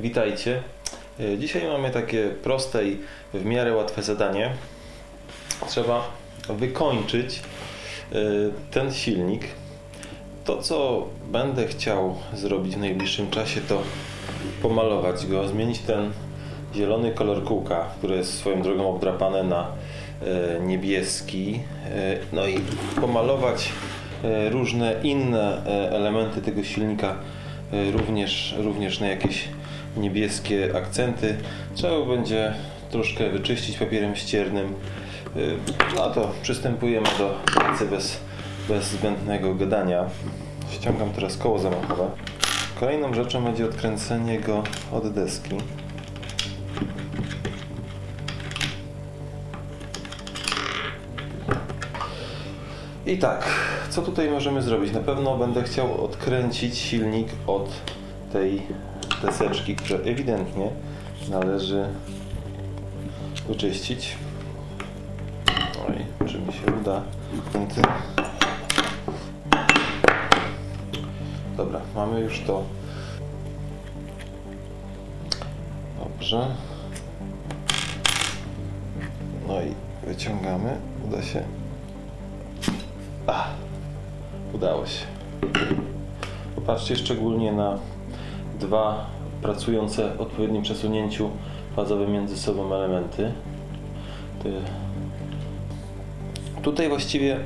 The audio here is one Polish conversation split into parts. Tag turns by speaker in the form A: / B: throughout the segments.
A: Witajcie. E, Dzisiaj mamy takie proste i w miarę łatwe zadanie. Trzeba wykończyć e, ten silnik. To, co będę chciał zrobić w najbliższym czasie, to pomalować go, zmienić ten zielony kolor kółka, który jest swoją drogą obdrapane na e, niebieski, no i pomalować różne inne elementy tego silnika, również, również na jakieś niebieskie akcenty. Trzeba będzie troszkę wyczyścić papierem ściernym. E, No to przystępujemy do pracy bez, bez zbędnego gadania. Ściągam teraz koło zamachowe. Kolejną rzeczą będzie odkręcenie go od deski. I tak, co tutaj możemy zrobić? Na pewno będę chciał odkręcić silnik od tej deseczki, które ewidentnie należy wyczyścić. Oj, czy mi się uda? Dobra, mamy już to. Dobrze. No i wyciągamy. Uda się. A, udało się. Popatrzcie szczególnie na dwa pracujące w odpowiednim przesunięciu fazowym między sobą elementy. Ty- Tutaj właściwie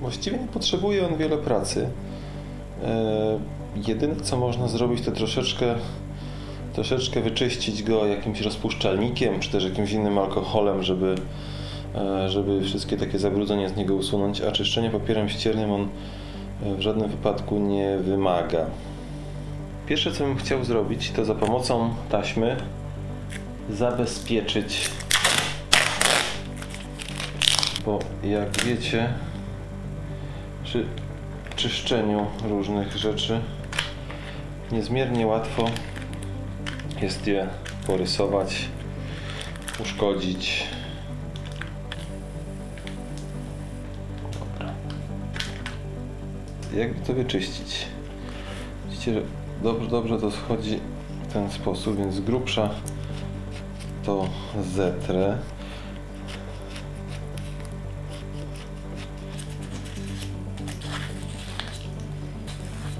A: właściwie nie potrzebuje on wiele pracy. E, jedyne co można zrobić to troszeczkę troszeczkę wyczyścić go jakimś rozpuszczalnikiem czy też jakimś innym alkoholem, żeby e, żeby wszystkie takie zabrudzenia z niego usunąć, a czyszczenie papierem ściernym on e, w żadnym wypadku nie wymaga. Pierwsze co bym chciał zrobić to za pomocą taśmy zabezpieczyć bo jak wiecie przy czyszczeniu różnych rzeczy niezmiernie łatwo jest je porysować, uszkodzić. Dobra. Jak to wyczyścić? Widzicie, że dobrze, dobrze to schodzi w ten sposób, więc z grubsza to zetrę.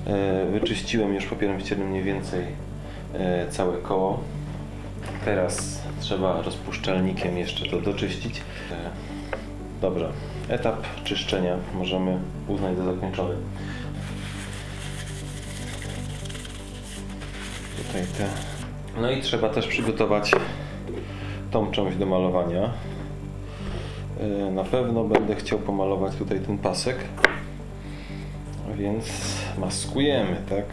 A: E, Wyczyściłem już papierem ściernym mniej więcej e, całe koło. Teraz trzeba rozpuszczalnikiem jeszcze to doczyścić. E, Dobrze, etap czyszczenia możemy uznać za zakończony. No i trzeba też przygotować tą część do malowania. E, Na pewno będę chciał pomalować tutaj ten pasek. Więc maskujemy, tak?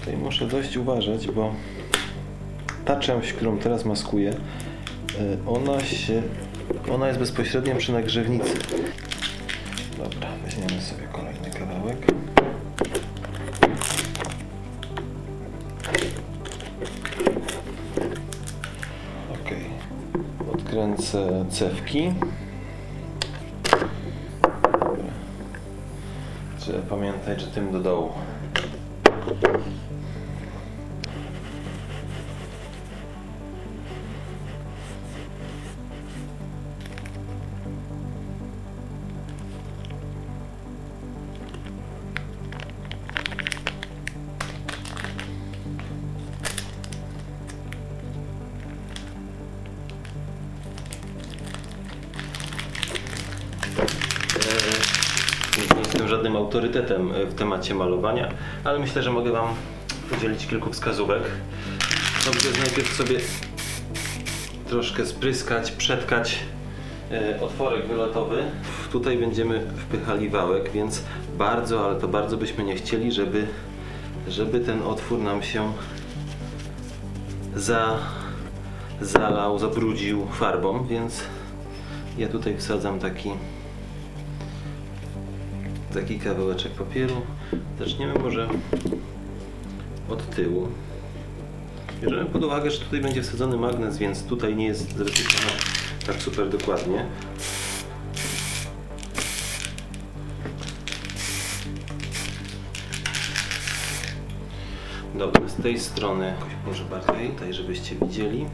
A: Tutaj muszę dość uważać, bo ta część, którą teraz maskuję, e, ona się, ona jest bezpośrednio przy nagrzewnicy. Dobra, weźmiemy sobie kolejny kawałek. Ok. Odkręcę cewki. Trzeba pamiętać, że tym do dołu. Żadnym autorytetem w temacie malowania, ale myślę, że mogę Wam udzielić kilku wskazówek. Dobrze najpierw sobie troszkę spryskać, przetkać e, otworek wylotowy. Tutaj będziemy wpychali wałek, więc bardzo, ale to bardzo byśmy nie chcieli, żeby, żeby ten otwór nam się za, zalał, zabrudził farbą, więc ja tutaj wsadzam taki taki kawałeczek papieru. Zaczniemy może od tyłu. Bierzemy pod uwagę, że tutaj będzie wsadzony magnes, więc tutaj nie jest zweryfikowane tak super dokładnie. Dobra, z tej strony może bardziej, tutaj żebyście widzieli.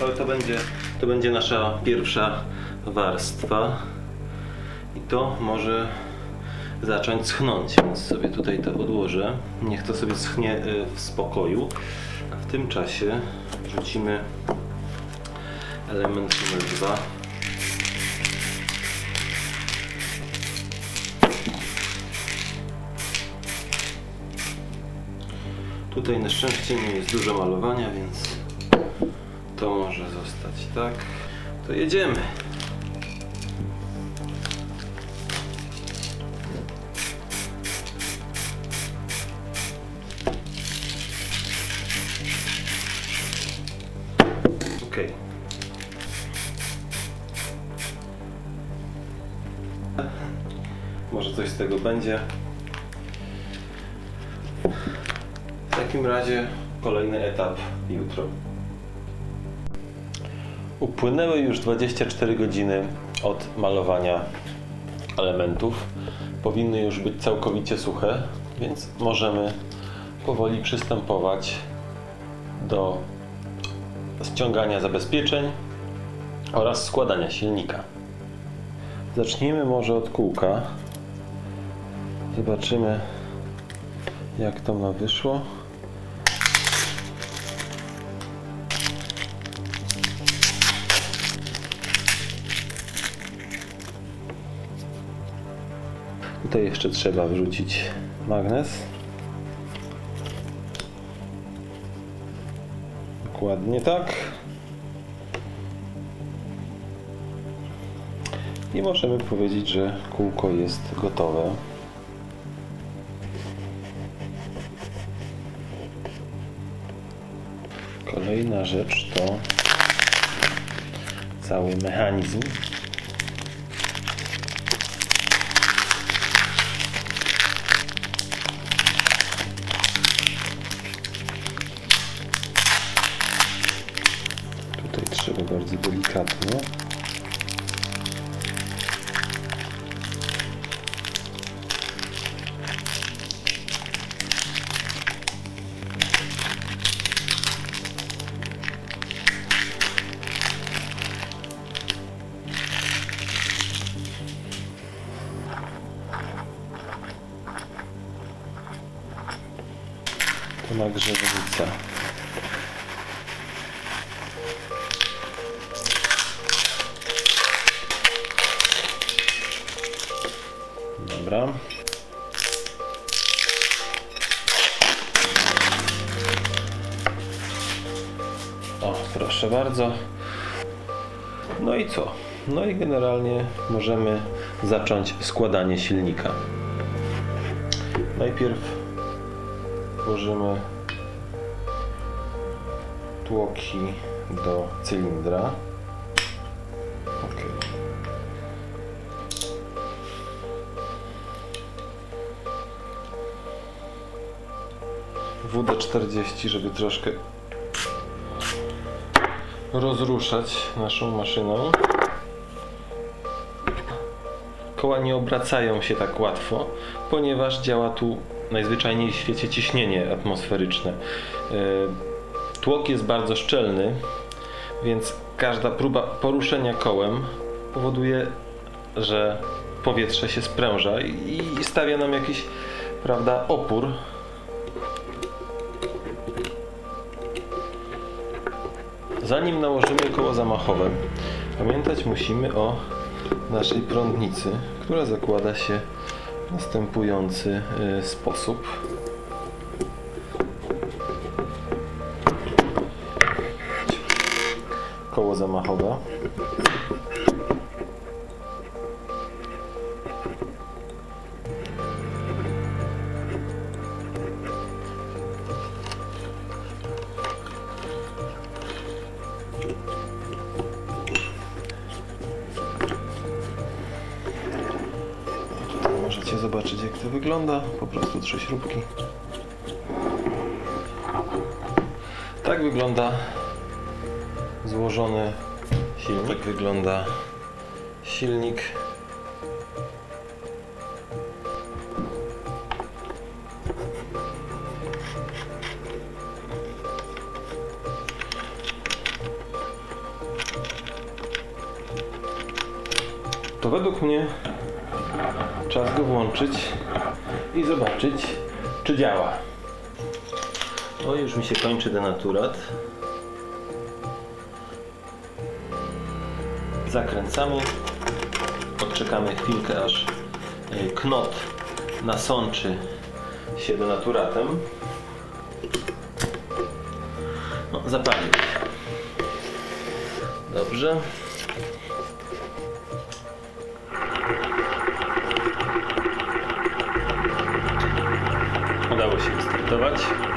A: To, to, będzie, to będzie nasza pierwsza warstwa i to może zacząć schnąć, więc sobie tutaj to odłożę. Niech to sobie schnie y, w spokoju. A w tym czasie wrzucimy element numer dwa. Tutaj na szczęście nie jest dużo malowania, więc to może zostać tak. To jedziemy. Okej. Może coś z tego będzie. W takim razie kolejny etap jutro. Upłynęły już 24 godziny od malowania elementów. Powinny już być całkowicie suche, więc możemy powoli przystępować do ściągania zabezpieczeń oraz składania silnika. Zacznijmy może od kółka. Zobaczymy jak to ma wyszło. Tutaj jeszcze trzeba wrzucić magnes. Dokładnie tak. I możemy powiedzieć, że kółko jest gotowe. Kolejna rzecz to cały mechanizm. Trzeba bardzo delikatnie. To nagrzewnica. Dobra. O, proszę bardzo. No i co? No i generalnie możemy zacząć składanie silnika. Najpierw włożymy tłoki do cylindra. WD-40, żeby troszkę rozruszać naszą maszyną. Koła nie obracają się tak łatwo, ponieważ działa tu najzwyczajniej w świecie ciśnienie atmosferyczne. Yy, Tłok jest bardzo szczelny, więc każda próba poruszenia kołem powoduje, że powietrze się spręża i stawia nam jakiś, prawda, opór Zanim nałożymy koło zamachowe, pamiętać musimy o naszej prądnicy, która zakłada się w następujący y, sposób. Koło zamachowe. Możecie zobaczyć jak to wygląda. Po prostu trzy śrubki. Tak wygląda złożony silnik. Tak wygląda silnik. To według mnie czas go włączyć i zobaczyć, czy działa. O, już mi się kończy denaturat. Zakręcamy. Odczekamy chwilkę, aż y, knot nasączy się denaturatem. No, zapalił się. Dobrze. Wystartować.